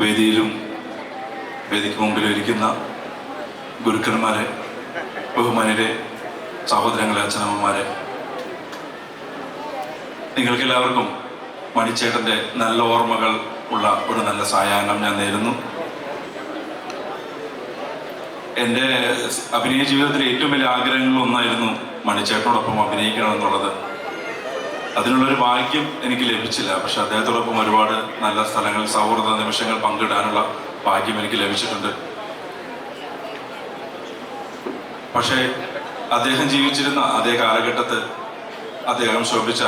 വേദിയിലും വേദിക്ക് മുമ്പിൽ ഇരിക്കുന്ന ഗുരുക്കന്മാരെ ബഹുമാനരെ സഹോദരങ്ങളെ അച്ഛനമ്മമാരെ നിങ്ങൾക്കെല്ലാവർക്കും മണിച്ചേട്ടന്റെ നല്ല ഓർമ്മകൾ ഉള്ള ഒരു നല്ല സായാഹ്നം ഞാൻ നേരുന്നു. എന്റെ അഭിനയ ജീവിതത്തിലെ ഏറ്റവും വലിയ ആഗ്രഹങ്ങളൊന്നായിരുന്നു മണിച്ചേട്ടനോടൊപ്പം അഭിനയിക്കണം എന്നുള്ളത്. അതിനുള്ളൊരു ഭാഗ്യം എനിക്ക് ലഭിച്ചില്ല. പക്ഷെ അദ്ദേഹത്തോടൊപ്പം ഒരുപാട് നല്ല സ്ഥലങ്ങൾ സൗഹൃദ നിമിഷങ്ങൾ പങ്കിടാനുള്ള ഭാഗ്യം എനിക്ക് ലഭിച്ചിട്ടുണ്ട്. പക്ഷേ അദ്ദേഹം ജീവിച്ചിരുന്ന അതേ കാലഘട്ടത്ത് അദ്ദേഹം ശോഭിച്ച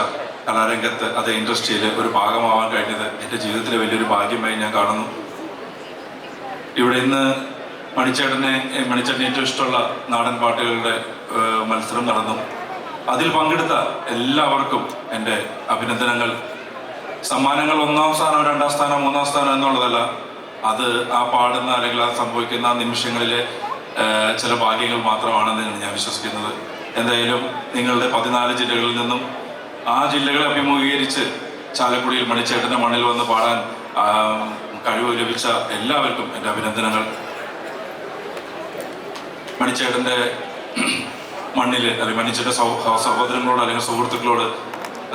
കലാരംഗത്ത് അതേ ഇൻഡസ്ട്രിയിൽ ഒരു ഭാഗമാവാൻ കഴിഞ്ഞത് എന്റെ ജീവിതത്തിലെ വലിയൊരു ഭാഗ്യമായി ഞാൻ കാണുന്നു. ഇവിടെ ഇന്ന് മണിച്ചേട്ടനെ മണിച്ചേട്ടന് ഏറ്റവും ഇഷ്ടമുള്ള നാടൻ പാട്ടുകളുടെ മത്സരം നടന്നു. അതിൽ പങ്കെടുത്ത എല്ലാവർക്കും എന്റെ അഭിനന്ദനങ്ങൾ. സമ്മാനങ്ങൾ ഒന്നാം സ്ഥാനം രണ്ടാം സ്ഥാനം മൂന്നാം സ്ഥാനം എന്നുള്ളതല്ല അത് ആ പാടുന്ന അല്ലെങ്കിൽ ആ സംഭവിക്കുന്ന നിമിഷങ്ങളിലെ ചില ഭാഗ്യങ്ങൾ മാത്രമാണെന്ന് ഞാൻ വിശ്വസിക്കുന്നത്. എന്തായാലും നിങ്ങളുടെ പതിനാല് ജില്ലകളിൽ നിന്നും ആ ജില്ലകളെ അഭിമുഖീകരിച്ച് ചാലക്കുടിയിൽ മണിച്ചേട്ടന്റെ മണ്ണിൽ വന്ന് പാടാൻ കഴിവ് ലഭിച്ച എല്ലാവർക്കും എന്റെ അഭിനന്ദനങ്ങൾ. മണിച്ചേട്ടന്റെ മണ്ണിൽ അല്ലെങ്കിൽ മണിച്ചേട്ടന്റെ സഹോദരങ്ങളോട് അല്ലെങ്കിൽ സുഹൃത്തുക്കളോട്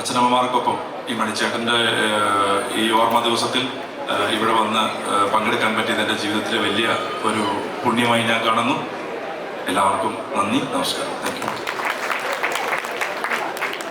അച്ഛനമ്മമാർക്കൊപ്പം ഈ മണിച്ചേട്ടന്റെ ഈ ഓർമ്മ ദിവസത്തിൽ ഇവിടെ വന്ന് പങ്കെടുക്കാൻ പറ്റിയത് എന്റെ ജീവിതത്തിലെ വലിയ ഒരു പുണ്യമായി ഞാൻ കാണുന്നു. എല്ലാവർക്കും നന്ദി നമസ്കാരം. താങ്ക്